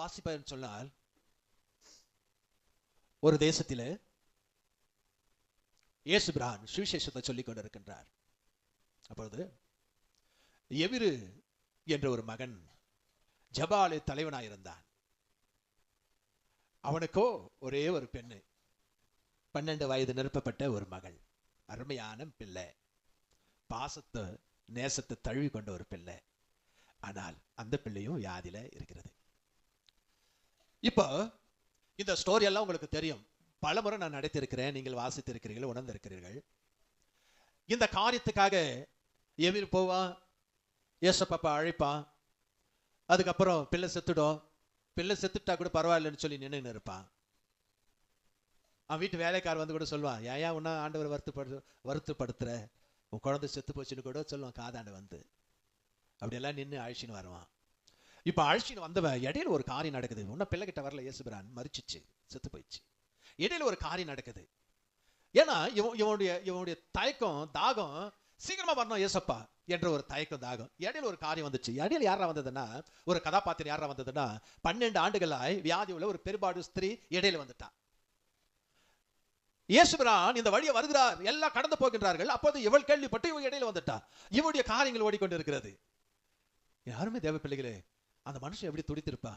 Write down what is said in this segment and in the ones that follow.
வாசிப்பார்னு சொன்னால் ஒரு தேசத்தில் இயேசு பிரான் சுவிசேஷத்தை சொல்லிக் கொண்டிருக்கின்றார். அப்பொழுது எவிரு என்ற ஒரு மகன் ஜபாலு தலைவனாயிருந்தான் அவனுக்கோ ஒரே ஒரு பெண்ணு பன்னெண்டு வயது நிரப்பப்பட்ட ஒரு மகள் அருமையான பிள்ளை பாசத்தை நேசத்தை தழுவி கொண்ட ஒரு பிள்ளை. ஆனால் அந்த பிள்ளையும் வியாதியில இருக்கிறது. இப்போ இந்த ஸ்டோரி எல்லாம் உங்களுக்கு தெரியும். பலமுறை நான் நடத்தியிருக்கிறேன் நீங்கள் வாசித்திருக்கிறீர்கள் உணர்ந்திருக்கிறீர்கள். இந்த காரியத்துக்காக எவில் போவான் ஏசப்பாப்பா அழைப்பான் அதுக்கப்புறம் பிள்ளை செத்துடும். பிள்ளை செத்துட்டா கூட பரவாயில்லன்னு சொல்லி நின்று இருப்பான். அவன் வீட்டு வேலைக்காரர் வந்து கூட சொல்லுவான் ஏன் ஏன் உன்ன ஆண்டவர் வருத்தப்படு வருத்தப்படுத்துற? உன் குழந்தை செத்து போச்சுன்னு கூட சொல்லுவான் காதாண்டு வந்து. அப்படியெல்லாம் நின்று அழிச்சின்னு வருவான். இப்போ அழிச்சின்னு வந்தவன் இடையில ஒரு காரியம் நடக்குது. இன்னும் பிள்ளைகிட்ட வரல இயேசுபிரான் மறிச்சிச்சு செத்து போயிடுச்சு. இடையில ஒரு காரியம் நடக்குது. ஏன்னா இவன் இவனுடைய இவனுடைய தயக்கம் தாகம் சீக்கிரமா வரணும் ஏசப்பா என்ற ஒரு தயக்கம் தாகம். இடையில ஒரு காரியம் வந்துச்சு. இடையில யாரா வந்ததுன்னா ஒரு கதாபாத்திரம் யாரா வந்ததுன்னா பன்னெண்டு ஆண்டுகளாய் வியாதி உள்ள ஒரு பெருபாடு ஸ்திரீ இடையில வந்துட்டா. இயேசுபிரான் இந்த வழியை வருகிறார். எல்லாம் கடந்து போகின்றார்கள். அப்போது இவள் கேள்விப்பட்டு இவன் இடையில வந்துட்டா. இவனுடைய காரியங்கள் ஓடிக்கொண்டிருக்கிறது. யாருமே தேவ பிள்ளைகளே அந்த மனுஷன் எப்படி துடித்திருப்பா?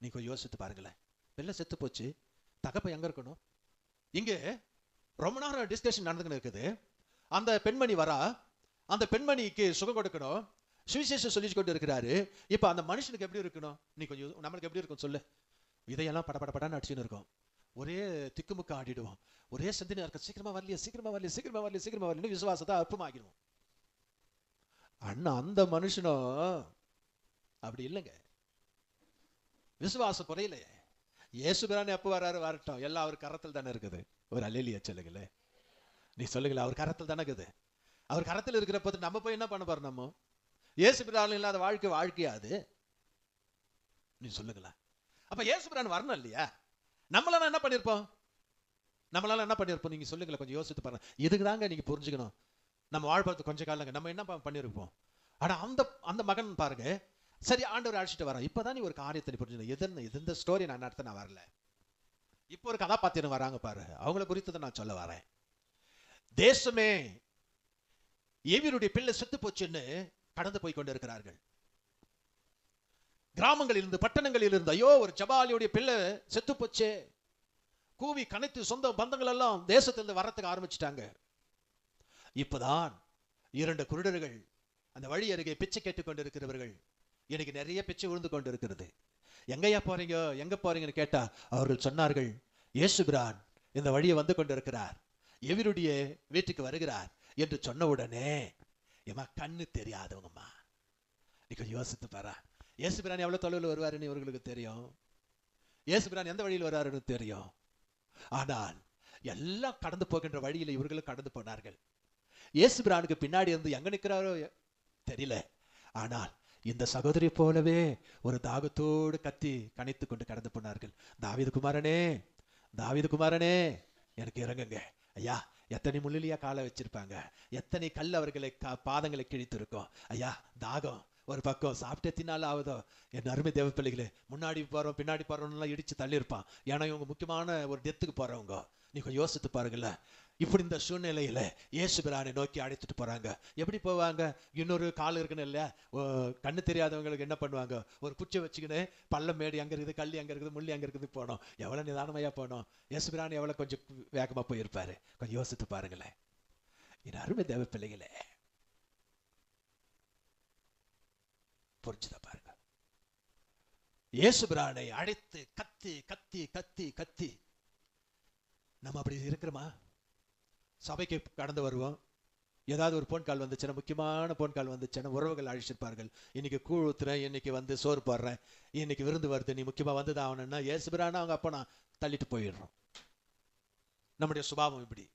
நீ கொஞ்சம் யோசித்து பாருங்களேன். பிள்ளை செத்து போச்சு. தகப்ப எங்க இருக்கணும்? இங்கே ரொம்ப நேரம் டிஸ்கஷன் நடந்துக்கிட்டு இருக்குது. அந்த பெண்மணி வரா. அந்த பெண்மணிக்கு சுகம் கொடுக்கணும். சுவிசேஷம் சொல்லி கொண்டு இருக்கிறாரு இப்போ அந்த மனுஷனுக்கு எப்படி இருக்கணும்? நீ கொஞ்சம் நம்மளுக்கு எப்படி இருக்கும் சொல்லு. இதையெல்லாம் பட பட அடிச்சுன்னு இருக்கும். ஒரே திக்குமுக்க ஆடிடுவோம். ஒரே சிந்தனையா இருக்க சீக்கிரமா வரலையே சீக்கிரமா வரலையே சீக்கிரமா வரலையே சீக்கிரமா வரலன்னு விசுவாசத்தை அற்பமாகிடுவோம். அண்ணா அந்த மனுஷனும் அப்படி இல்லைங்க. விசுவாசம் குறையிலையே இயேசுபிரான் எப்போ வராரு வரட்டும். எல்லாம் அவர் கரத்தில் தானே இருக்குது. ஒரு அலேலியா சொல்லுங்களே. நீ சொல்லுங்களே அவர் கரத்தில் தானே இருக்குது. அவர் கரத்தில் இருக்கிற போது நம்ம போய் என்ன பண்ண போறோம் நம்ம? இயேசுபிரான் இல்லாத வாழ்க்கை வாழ்க்கையா அது? நீ சொல்லுங்களேன் அப்ப இயேசுபிரான் வரணும் இல்லையா? நம்மளால என்ன பண்ணிருப்போம்? நம்மளால என்ன பண்ணிருப்போம்? நீங்க சொல்லுங்களேன் கொஞ்சம் யோசித்து பாருங்க. இதுக்கு தாங்க நீங்க புரிஞ்சுக்கணும். நம்ம வாழ்றது கொஞ்ச காலங்க நம்ம என்ன பண்ணிருப்போம்? ஆனா அந்த அந்த மகன் பாருங்க சரி ஆண்டவர் அழைச்சிட்டு வரோம். இப்பதான் நீ ஒரு காரியத்தை புரிஞ்சு புரிஞ்சுக்கணும் எதுன்னு ஸ்டோரி நான் நடத்த நான் வரல. இப்போ ஒரு கதாபாத்திரம் வராங்க பாரு. அவங்கள குறித்து நான் சொல்ல வரேன். தேசமே ஏவியருடைய பிள்ளை செத்து போச்சுன்னு கடந்து போய் கொண்டிருக்கிறார்கள். கிராமங்களில் இருந்து பட்டணங்களில் இருந்து ஐயோ ஒரு ஜபாலியுடைய பிள்ளை செத்து போச்சே. கூவி கனைத்து சொந்த பந்தங்கள் எல்லாம் தேசத்திலிருந்து வரத்துக்கு ஆரம்பிச்சிட்டாங்க. இப்பதான் இரண்டு குருடர்கள் அந்த வழி அருகே பிச்சை கேட்டுக் இன்னைக்கு நிறைய பிச்சை விழுந்து கொண்டிருக்கிறது. எங்கய்யா போறீங்க எங்க போறீங்கன்னு கேட்டா அவர்கள் சொன்னார்கள் இயேசுபிரான் இந்த வழியை வந்து கொண்டிருக்கிறார். எவருடைய வீட்டுக்கு வருகிறார்? என்று சொன்ன உடனே ஏமா கண்ணு தெரியாதவங்கம்மா. நீ கொஞ்சம் யோசித்து பாரா. இயேசுபிரான் எவ்வளவு தொலைவில் வருவாருன்னு இவர்களுக்கு தெரியும். இயேசுபிரான் எந்த வழியில் வருவாருன்னு தெரியும். ஆனால் எல்லாம் கடந்து போகின்ற வழியில் இவர்களும் கடந்து போனார்கள். இயேசுபிரானுக்கு பின்னாடி இருந்து எங்க நிற்கிறாரோ தெரியல. ஆனால் இந்த சகோதரி போலவே ஒரு தாகத்தோடு கத்தி கணித்து கொண்டு கடந்து போனார்கள். தாவீது குமாரனே தாவீது குமாரனே எனக்கு இறங்குங்க. ஐயா எத்தனை முள்ளிலியா காலை வச்சிருப்பாங்க. எத்தனை கல் அவர்களை கா- பாதங்களை கிழித்து இருக்கும் ஐயா தாகம் ஒரு பக்கம் சாப்பிட்டே தின்னால ஆகுதோ? என் அருமை தேவ பிள்ளைகளே முன்னாடி போறோம் பின்னாடி போறோம்லாம் இடிச்சு தள்ளியிருப்பான். ஏன்னா இவங்க முக்கியமான ஒரு டெத்துக்கு போறவங்க. நீ கொஞ்சம் யோசித்து பாருங்களேன். இப்படி இந்த சூழ்நிலையில இயேசு பிரானை நோக்கி அழைத்துட்டு போறாங்க. எப்படி போவாங்க? இன்னொரு கால் இருக்குன்னு இல்லையா? கண்ணு தெரியாதவங்களுக்கு என்ன பண்ணுவாங்க? ஒரு குச்சை வச்சுக்கின்னு பள்ளம் மேடு அங்க இருக்குது கள்ளி அங்க இருக்குது முள்ளி அங்க இருக்குது போனோம். எவ்வளவு நிதானமையா போனோம். இயேசு பிரான் எவ்வளவு கொஞ்சம் வேகமா போயிருப்பாரு. கொஞ்சம் யோசித்து பாருங்களேன். என் அருமை தேவ பிள்ளைகளே. புரிஞ்சுதா பாருங்க. இயேசு பிரானை அழைத்து கத்தி கத்தி கத்தி கத்தி. நம்ம அப்படி இருக்கிறோமா? சபைக்கு கடந்து வருவோம். ஏதாவது ஒரு போன் கால் வந்துச்சுன்னா முக்கியமான போன் கால் வந்துச்சுன்னா உறவுகள் அழிச்சிருப்பார்கள். இன்னைக்கு கூழ் ஊத்துறேன் இன்னைக்கு வந்து சோறு போடுறேன் இன்னைக்கு விருந்து வருது நீ முக்கியமா வந்து ஆகணும்னா ஏசுபிரானா அவங்க அப்போ நான் தள்ளிட்டு போயிடுறோம். நம்முடைய சுபாவம் இப்படி.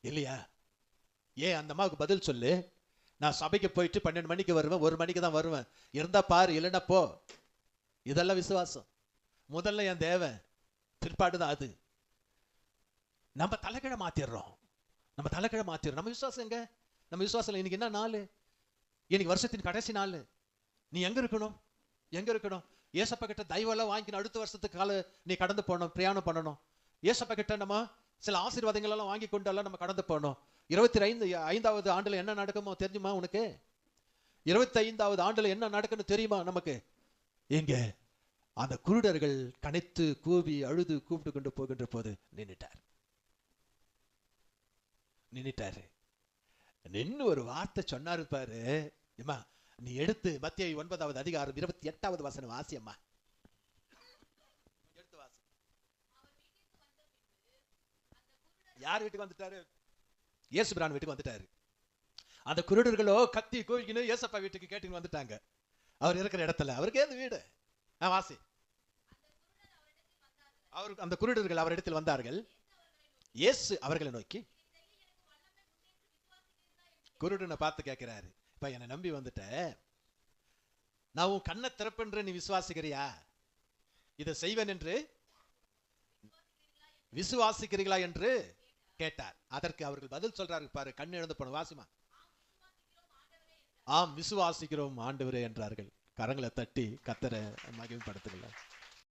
இல்லையா? ஏன் அந்த அம்மாவுக்கு பதில் சொல்லு. நான் சபைக்கு போயிட்டு பன்னெண்டு மணிக்கு வருவேன் ஒரு மணிக்கு தான் வருவேன். இருந்தா பாரு இல்லைன்னா போ. இதெல்லாம் விசுவாசம். முதல்ல என் தேவன் பிற்பாடு தான் அது. நம்ம தலைக்கிழ மாத்திடுறோம். நம்ம தலைக்கிழ மாத்திடுறோம். நம்ம விசுவாசம் எங்க? நம்ம விசுவாசம் இன்னைக்கு என்ன நாள்? இன்னைக்கு வருஷத்தின் கடைசி நாள். நீ எங்க இருக்கணும்? எங்க இருக்கணும்? ஏசப்பா கிட்ட தயவெல்லாம் வாங்கிக்கணும் அடுத்த வருஷத்துக்கு கால நீ கடந்து போகணும் பிரயாணம் பண்ணணும். ஏசப்பா கிட்ட நம்ம சில ஆசீர்வாதங்கள் எல்லாம் வாங்கி கொண்டெல்லாம் நம்ம கடந்து போகணும். இருபத்தி ஐந்து ஐந்தாவது ஆண்டுல என்ன நடக்குமோ தெரியுமா உனக்கு? இருபத்தி ஐந்தாவது ஆண்டுல என்ன நடக்குன்னு தெரியுமா நமக்கு? எங்க? அந்த குருடர்கள் கனைத்து கூவி அழுது கூப்பிட்டு கொண்டு போகின்ற போது நின்றுட்டார் நின்னுட்டாரு. நின்னு ஒரு வார்த்தை சொன்னாரு பாரு. ஏம்மா நீ எடுத்து மத்திய ஒன்பதாவது அதிகாரம் இருபத்தி எட்டாவது வசனம் வாசியம்மா எடுத்து வாசி. யார் வீட்டுக்கு வந்துட்டாரு? இயேசுபிரான் வீட்டுக்கு வந்துட்டாரு. அந்த குருடர்களோ கத்தி கோவிக்கின்னு ஏசப்பா வீட்டுக்கு கேட்டுன்னு வந்துட்டாங்க. அவர் இருக்கிற இடத்துல. அவருக்கு ஏது வீடு. ஆ வாசி. அவர் அந்த குருடர்கள் அவரிடத்தில் வந்தார்கள். இயேசு அவர்களை நோக்கி குருடனை பார்த்து கேட்கிறாரு இப்ப என்னை நம்பி வந்துட்ட. நான் உன் கண்ணை திறப்பென்று நீ விசுவாசிக்கிறியா? இதை செய்வேன் என்று விசுவாசிக்கிறீர்களா என்று கேட்டார். அதற்கு அவர்கள் பதில் சொல்றாரு பாரு கண் இழந்து போன வாசிமா. ஆம் விசுவாசிக்கிறோம் ஆண்டவரே என்றார்கள். கரங்களை தட்டி கத்தரை மகிழ்படுத்துகிறார்